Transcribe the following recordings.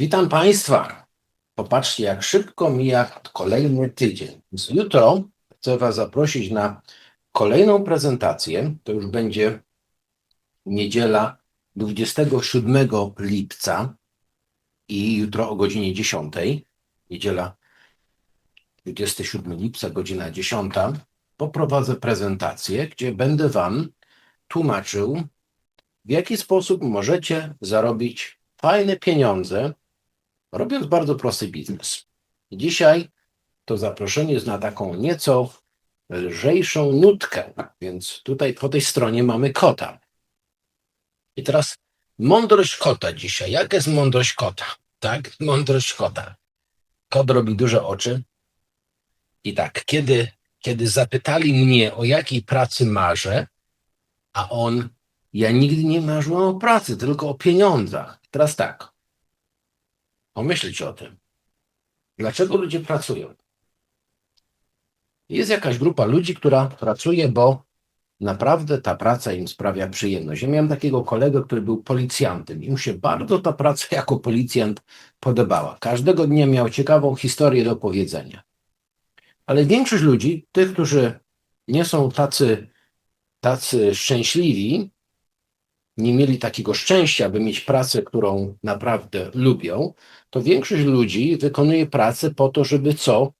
Witam Państwa. Popatrzcie, jak szybko mija kolejny tydzień. Jutro chcę Was zaprosić na kolejną prezentację. To już będzie niedziela 27 lipca i jutro o godzinie 10. Niedziela 27 lipca, godzina 10. Poprowadzę prezentację, gdzie będę Wam tłumaczył, w jaki sposób możecie zarobić fajne pieniądze, robiąc bardzo prosty biznes. Dzisiaj to zaproszenie jest na taką nieco lżejszą nutkę, więc tutaj po tej stronie mamy kota. I teraz mądrość kota dzisiaj. Jaka jest mądrość kota? Tak, mądrość kota. Kot robi duże oczy. I tak, kiedy, kiedy zapytali mnie, o jakiej pracy marzę, a on, ja nigdy nie marzyłem o pracy, tylko o pieniądzach. Teraz tak, pomyśleć o tym. Dlaczego ludzie pracują? Jest jakaś grupa ludzi, która pracuje, bo naprawdę ta praca im sprawia przyjemność. Ja miałem takiego kolegę, który był policjantem i mu się bardzo ta praca jako policjant podobała. Każdego dnia miał ciekawą historię do powiedzenia. Ale większość ludzi, tych, którzy nie są tacy, tacy szczęśliwi, nie mieli takiego szczęścia, aby mieć pracę, którą naprawdę lubią, to większość ludzi wykonuje pracę po to, żeby co?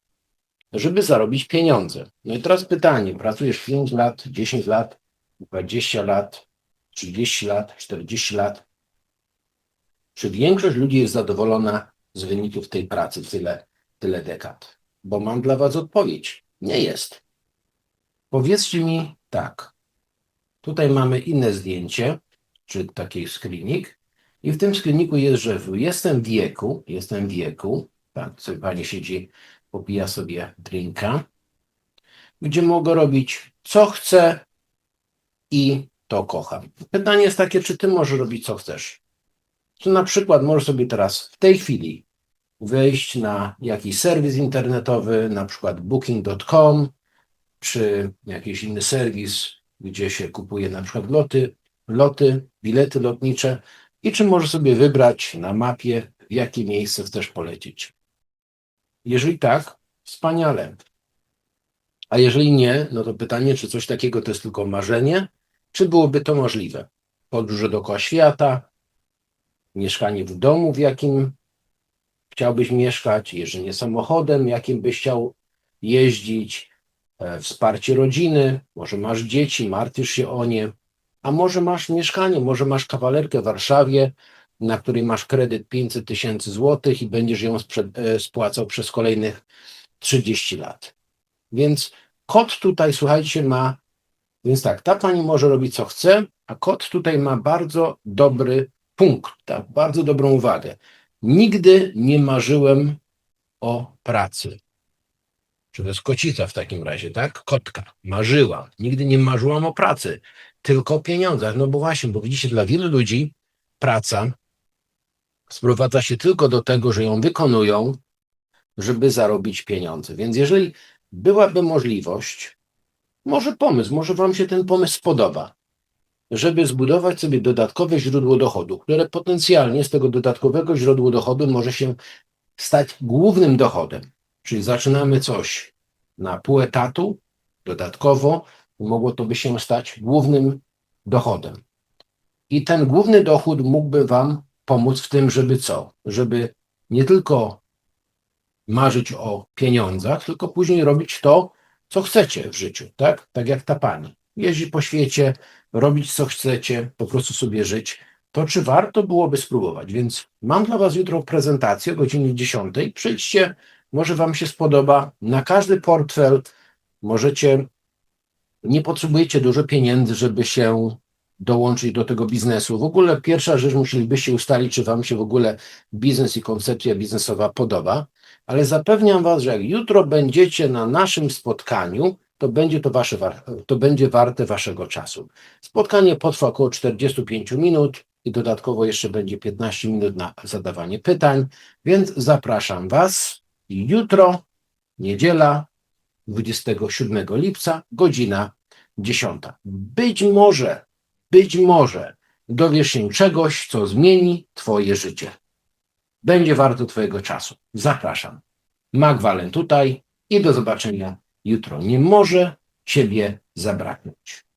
Żeby zarobić pieniądze. No i teraz pytanie, pracujesz 5 lat, 10 lat, 20 lat, 30 lat, 40 lat. Czy większość ludzi jest zadowolona z wyników tej pracy tyle, tyle dekad? Bo mam dla Was odpowiedź. Nie jest. Powiedzcie mi tak. Tutaj mamy inne zdjęcie czy taki screenik. I w tym screeniku jest, że jestem wieku, jestem wieku, tak, sobie pani siedzi, popija sobie drinka, gdzie mogę robić co chcę i to kocham. Pytanie jest takie, czy ty możesz robić co chcesz? Czy na przykład możesz sobie teraz w tej chwili wejść na jakiś serwis internetowy, na przykład booking.com, czy jakiś inny serwis, gdzie się kupuje na przykład loty, loty, bilety lotnicze i czy możesz sobie wybrać na mapie, w jakie miejsce chcesz polecieć. Jeżeli tak, wspaniale. A jeżeli nie, no to pytanie, czy coś takiego to jest tylko marzenie, czy byłoby to możliwe? Podróże dookoła świata, mieszkanie w domu, w jakim chciałbyś mieszkać, jeżdżenie samochodem, jakim byś chciał jeździć, e, wsparcie rodziny, może masz dzieci, martwisz się o nie, a może masz mieszkanie, może masz kawalerkę w Warszawie, na której masz kredyt 500 tysięcy złotych i będziesz ją e, spłacał przez kolejnych 30 lat. Więc kot tutaj, słuchajcie, ma, więc tak, ta pani może robić co chce, a kot tutaj ma bardzo dobry punkt, tak, bardzo dobrą uwagę. Nigdy nie marzyłem o pracy. Czy to jest kocica w takim razie, tak? Kotka. Marzyła. Nigdy nie marzyłam o pracy, tylko o pieniądzach. No bo właśnie, bo widzicie, dla wielu ludzi praca sprowadza się tylko do tego, że ją wykonują, żeby zarobić pieniądze. Więc jeżeli byłaby możliwość, może pomysł, może Wam się ten pomysł spodoba, żeby zbudować sobie dodatkowe źródło dochodu, które potencjalnie z tego dodatkowego źródła dochodu może się stać głównym dochodem. Czyli zaczynamy coś na pół etatu, dodatkowo mogło to by się stać głównym dochodem. I ten główny dochód mógłby Wam pomóc w tym, żeby co? Żeby nie tylko marzyć o pieniądzach, tylko później robić to, co chcecie w życiu, tak? Tak jak ta pani. Jeździ po świecie, robić co chcecie, po prostu sobie żyć. To czy warto byłoby spróbować? Więc mam dla Was jutro prezentację o godzinie 10. Przyjdźcie, może Wam się spodoba. Na każdy portfel możecie, nie potrzebujecie dużo pieniędzy, żeby się dołączyć do tego biznesu. W ogóle pierwsza rzecz musielibyście ustalić, czy Wam się w ogóle biznes i koncepcja biznesowa podoba, ale zapewniam Was, że jak jutro będziecie na naszym spotkaniu, to będzie to, wasze, to będzie warte Waszego czasu. Spotkanie potrwa około 45 minut i dodatkowo jeszcze będzie 15 minut na zadawanie pytań, więc zapraszam Was jutro, niedziela, 27 lipca, godzina 10. Być może, być może dowiesz się czegoś, co zmieni Twoje życie. będzie warto Twojego czasu. Zapraszam. Magwalen tutaj i do zobaczenia jutro. Nie może Ciebie zabraknąć.